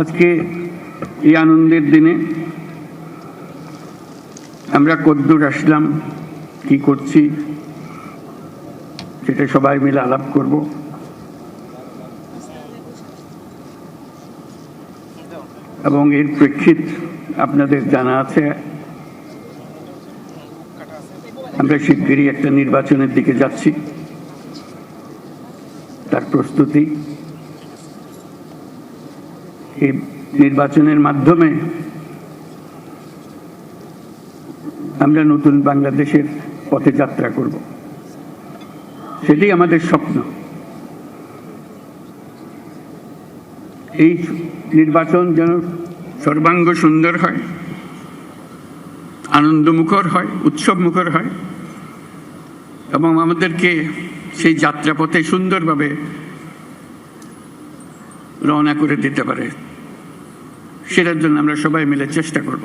আজকে এই আনন্দের দিনে আমরা কদ্দূর আসলাম, কি করছি, সেটা সবাই মিলে আলাপ করব। এবং এর প্রেক্ষিত আপনাদের জানা আছে, আমরা শিগগিরই একটা নির্বাচনের দিকে যাচ্ছি। তার প্রস্তুতি এই নির্বাচনের মাধ্যমে আমরা নতুন বাংলাদেশের পথে যাত্রা করব। সেটাই আমাদের স্বপ্ন। এই নির্বাচন যেন সর্বাঙ্গ সুন্দর হয়, আনন্দমুখর হয়, উৎসবমুখর হয় এবং আমাদেরকে সেই যাত্রাপথে সুন্দরভাবে রওনা করে দিতে পারে। সেটার জন্য আমরা সবাই মিলে চেষ্টা করব।